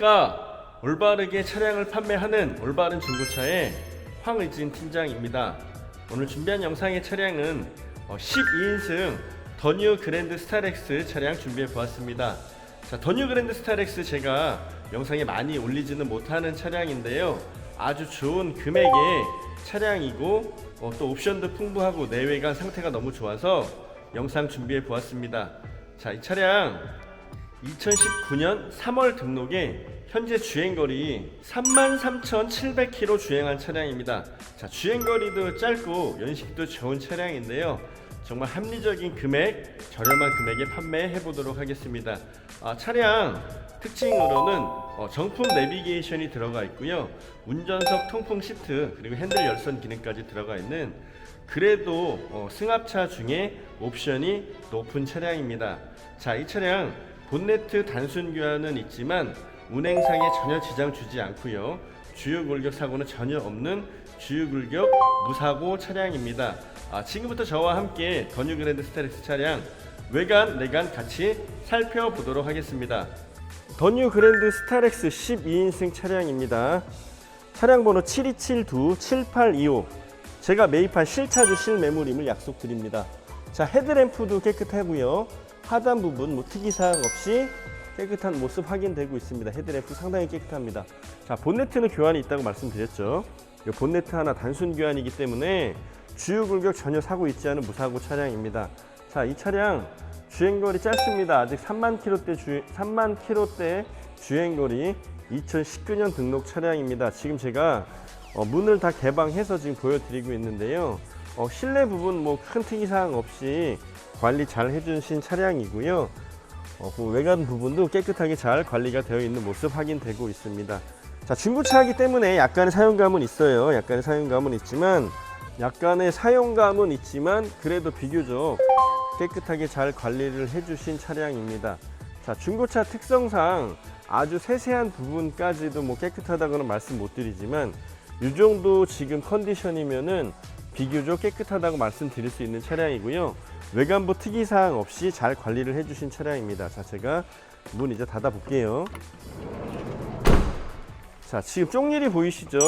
안녕하십니까 올바르게 차량을 판매하는 올바른 중고차의 황의진 팀장입니다. 오늘 준비한 영상의 차량은 12인승 더뉴 그랜드 스타렉스 차량 준비해 보았습니다. 자 더뉴 그랜드 스타렉스 제가 영상에 많이 올리지는 못하는 차량인데요. 아주 좋은 금액의 차량이고 어, 또 옵션도 풍부하고 내외관 상태가 너무 좋아서 영상 준비해 보았습니다. 자 이 차량 2019년 3월 등록에 현재 주행거리 33,700km 주행한 차량입니다. 자, 주행거리도 짧고 연식도 좋은 차량인데요. 정말 합리적인 금액, 저렴한 금액에 판매해 보도록 하겠습니다. 아, 차량 특징으로는 어, 정품 내비게이션이 들어가 있고요. 운전석 통풍 시트 그리고 핸들 열선 기능까지 들어가 있는 그래도 어, 승합차 중에 옵션이 높은 차량입니다. 자, 이 차량 본네트 단순 교환은 있지만 운행상에 전혀 지장 주지 않고요. 주요 골격 사고는 전혀 없는 주요 골격 무사고 차량입니다. 아, 지금부터 저와 함께 더뉴 그랜드 스타렉스 차량 외관 내관 같이 살펴보도록 하겠습니다. 더뉴 그랜드 스타렉스 12인승 차량입니다. 차량 번호 7272-7825 제가 매입한 실차주 실매물임을 약속드립니다. 자 헤드램프도 깨끗하고요. 하단 부분 뭐 특이사항 없이 깨끗한 모습 확인되고 있습니다. 헤드램프 상당히 깨끗합니다. 자 본네트는 교환이 있다고 말씀드렸죠. 이 본네트 하나 단순 교환이기 때문에 주요 굴격 전혀 사고 있지 않은 무사고 차량입니다. 자 이 차량 주행거리 짧습니다. 아직 3만 킬로대 주 3만 킬로대 주행거리 2019년 등록 차량입니다. 지금 제가 어, 문을 다 개방해서 지금 보여드리고 있는데요. 어, 실내 부분 뭐 큰 특이사항 없이 관리 잘 해주신 차량이고요. 어, 그 외관 부분도 깨끗하게 잘 관리가 되어 있는 모습 확인되고 있습니다. 자, 중고차이기 때문에 약간의 사용감은 있어요. 약간의 사용감은 있지만, 약간의 사용감은 있지만, 그래도 비교적 깨끗하게 잘 관리를 해주신 차량입니다. 자, 중고차 특성상 아주 세세한 부분까지도 뭐 깨끗하다고는 말씀 못 드리지만, 이 정도 지금 컨디션이면은 비교적 깨끗하다고 말씀드릴 수 있는 차량이고요. 외관부 특이사항 없이 잘 관리를 해주신 차량입니다. 자, 제가 문 이제 닫아 볼게요. 자, 지금 쪽유리 보이시죠?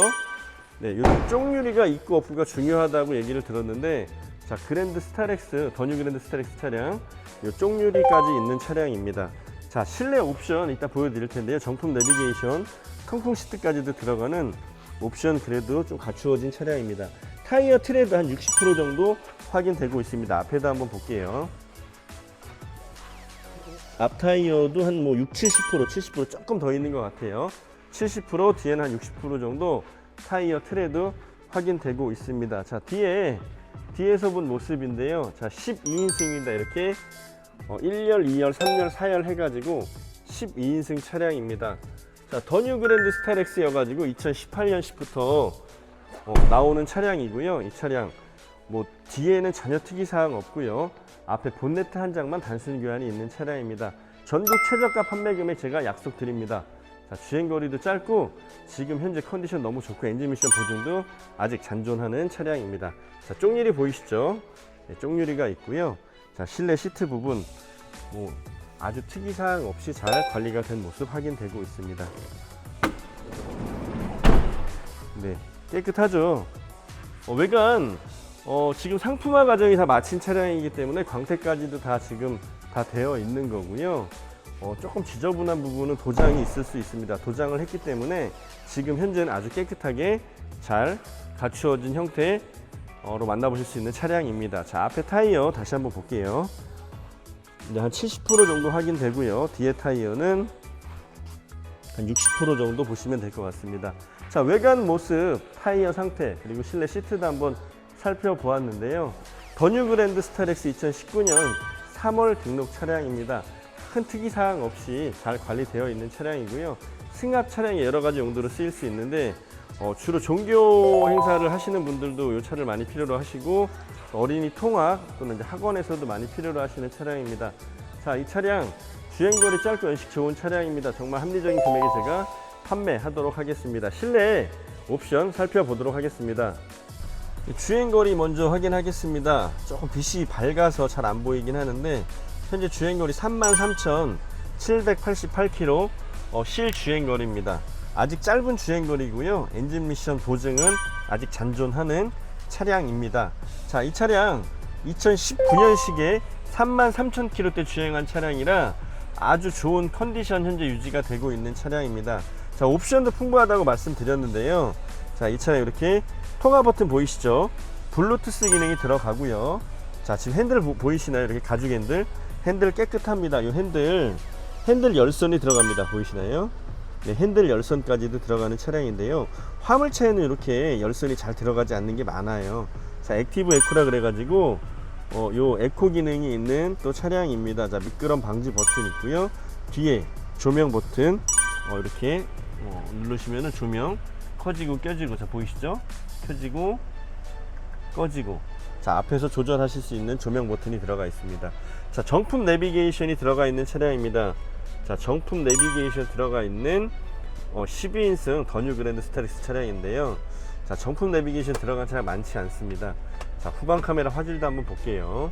네, 이 쪽유리가 있고 없고가 중요하다고 얘기를 들었는데, 자, 그랜드 스타렉스, 더뉴 그랜드 스타렉스 차량, 이 쪽유리까지 있는 차량입니다. 자, 실내 옵션 이따 보여드릴 텐데요. 정품 내비게이션, 통풍 시트까지도 들어가는 옵션 그래도 좀 갖추어진 차량입니다. 타이어 트레드 한 60% 정도 확인되고 있습니다. 앞에도 한번 볼게요. 앞 타이어도 한 뭐 6, 70%, 70% 조금 더 있는 것 같아요. 70% 뒤에는 한 60% 정도 타이어 트레드 확인되고 있습니다. 자 뒤에 뒤에서 본 모습인데요. 자 12인승입니다. 이렇게 어, 1열, 2열, 3열, 4열 해가지고 12인승 차량입니다. 자 더뉴 그랜드 스타렉스여가지고 2018년식부터 어, 나오는 차량이고요. 이 차량 뭐 뒤에는 전혀 특이사항 없고요. 앞에 본네트 한 장만 단순 교환이 있는 차량입니다. 전국 최저가 판매 금액 제가 약속드립니다. 자, 주행 거리도 짧고 지금 현재 컨디션 너무 좋고 엔진 미션 보증도 아직 잔존하는 차량입니다. 자, 쪽유리 보이시죠? 네, 쪽유리가 있고요. 자, 실내 시트 부분 뭐 아주 특이사항 없이 잘 관리가 된 모습 확인되고 있습니다. 네, 깨끗하죠. 어, 외관 어, 지금 상품화 과정이 다 마친 차량이기 때문에 광택까지도 다 지금 다 되어 있는 거고요. 어, 조금 지저분한 부분은 도장이 있을 수 있습니다. 도장을 했기 때문에 지금 현재는 아주 깨끗하게 잘 갖추어진 형태로 만나보실 수 있는 차량입니다. 자, 앞에 타이어 다시 한번 볼게요. 이제 한 70% 정도 확인되고요. 뒤에 타이어는 한 60% 정도 보시면 될 것 같습니다. 자, 외관 모습, 타이어 상태, 그리고 실내 시트도 한번 살펴보았는데요. 더뉴 그랜드 스타렉스 2019년 3월 등록 차량입니다. 큰 특이사항 없이 잘 관리되어 있는 차량이고요. 승합 차량이 여러 가지 용도로 쓰일 수 있는데 어, 주로 종교 행사를 하시는 분들도 이 차를 많이 필요로 하시고 어린이 통학 또는 학원에서도 많이 필요로 하시는 차량입니다. 자, 이 차량 주행거리 짧고 연식 좋은 차량입니다. 정말 합리적인 금액에 제가 판매하도록 하겠습니다. 실내 옵션 살펴보도록 하겠습니다. 주행거리 먼저 확인하겠습니다. 조금 빛이 밝아서 잘 안 보이긴 하는데 현재 주행거리 33,788km 어, 실주행거리입니다. 아직 짧은 주행거리고요. 엔진 미션 보증은 아직 잔존하는 차량입니다. 자, 이 차량 2019년식에 33,000km대 주행한 차량이라 아주 좋은 컨디션 현재 유지가 되고 있는 차량입니다. 자, 옵션도 풍부하다고 말씀드렸는데요. 자, 이 차량 이렇게 통화 버튼 보이시죠? 블루투스 기능이 들어가고요. 자, 지금 핸들 보, 보이시나요? 이렇게 가죽 핸들. 핸들 깨끗합니다. 이 핸들 핸들 열선이 들어갑니다. 보이시나요? 네, 핸들 열선까지도 들어가는 차량인데요. 화물차에는 이렇게 열선이 잘 들어가지 않는 게 많아요. 자, 액티브 에코라 그래 가지고 어, 요 에코 기능이 있는 또 차량입니다. 자, 미끄럼 방지 버튼 있고요. 뒤에 조명 버튼 어, 이렇게 어, 누르시면은 조명 커지고 껴지고 자 보이시죠? 켜지고 꺼지고 자 앞에서 조절하실 수 있는 조명 버튼이 들어가 있습니다. 자 정품 내비게이션이 들어가 있는 차량입니다. 자 정품 내비게이션 들어가 있는 어, 12인승 더뉴 그랜드 스타렉스 차량인데요. 자 정품 내비게이션 들어간 차량 많지 않습니다. 자 후방 카메라 화질도 한번 볼게요.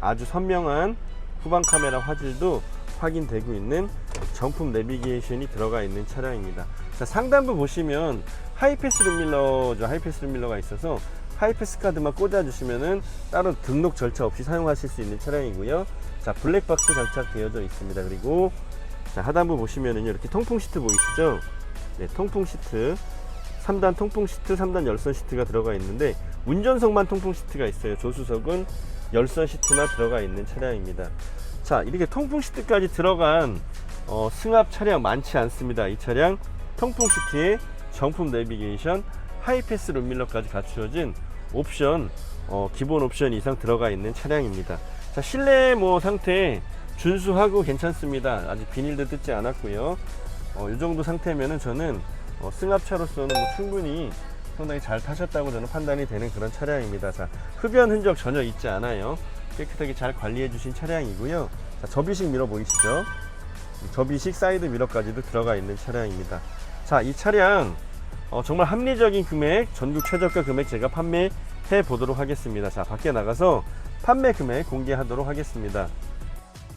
아주 선명한 후방 카메라 화질도 확인되고 있는 정품 내비게이션이 들어가 있는 차량입니다. 자, 상단부 보시면 하이패스 룸밀러죠. 하이패스 룸밀러가 있어서 하이패스 카드만 꽂아주시면은 따로 등록 절차 없이 사용하실 수 있는 차량이고요. 자, 블랙박스 장착되어져 있습니다. 그리고 자, 하단부 보시면은요. 이렇게 통풍 시트 보이시죠? 네, 통풍 시트. 3단 통풍 시트, 3단 열선 시트가 들어가 있는데 운전석만 통풍 시트가 있어요. 조수석은 열선 시트만 들어가 있는 차량입니다. 자, 이렇게 통풍 시트까지 들어간 어, 승합 차량 많지 않습니다. 이 차량 통풍 시트에 정품 내비게이션, 하이패스 룸밀러까지 갖추어진 옵션, 어, 기본 옵션 이상 들어가 있는 차량입니다. 자, 실내 뭐 상태 준수하고 괜찮습니다. 아직 비닐도 뜯지 않았고요. 어, 이 정도 상태면은 저는 어, 승합차로서는 뭐 충분히 상당히 잘 타셨다고 저는 판단이 되는 그런 차량입니다. 자, 흡연 흔적 전혀 있지 않아요. 깨끗하게 잘 관리해 주신 차량이고요. 자, 접이식 미러 보이시죠? 접이식 사이드 미러까지도 들어가 있는 차량입니다. 자, 이 차량 어, 정말 합리적인 금액, 전국 최저가 금액 제가 판매해 보도록 하겠습니다. 자, 밖에 나가서 판매 금액 공개하도록 하겠습니다.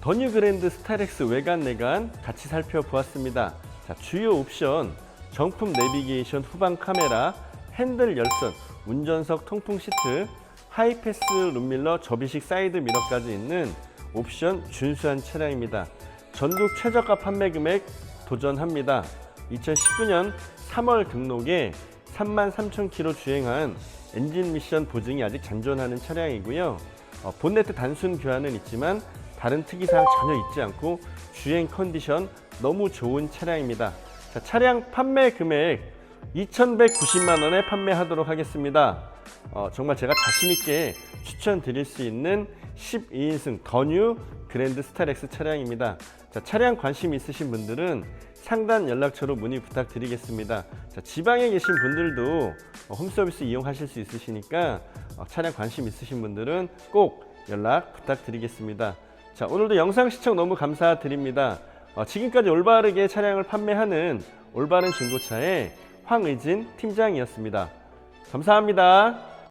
더뉴 그랜드 스타렉스 외관 내관 같이 살펴보았습니다. 자, 주요 옵션 정품 내비게이션 후방 카메라, 핸들 열선, 운전석 통풍 시트, 하이패스 룸밀러 접이식 사이드 미러까지 있는 옵션 준수한 차량입니다. 전국 최저가 판매 금액 도전합니다. 2019년 3월 등록에 33,000km 주행한 엔진 미션 보증이 아직 잔존하는 차량이고요. 어, 본네트 단순 교환은 있지만 다른 특이사항 전혀 있지 않고 주행 컨디션 너무 좋은 차량입니다. 자, 차량 판매 금액 2,190만 원에 판매하도록 하겠습니다. 어, 정말 제가 자신 있게 추천드릴 수 있는 12인승 더뉴 그랜드 스타렉스 차량입니다. 자, 차량 관심 있으신 분들은 상단 연락처로 문의 부탁드리겠습니다. 자, 지방에 계신 분들도 어, 홈서비스 이용하실 수 있으시니까 어, 차량 관심 있으신 분들은 꼭 연락 부탁드리겠습니다. 자, 오늘도 영상 시청 너무 감사드립니다. 어, 지금까지 올바르게 차량을 판매하는 올바른 중고차의 황의진 팀장이었습니다. 감사합니다.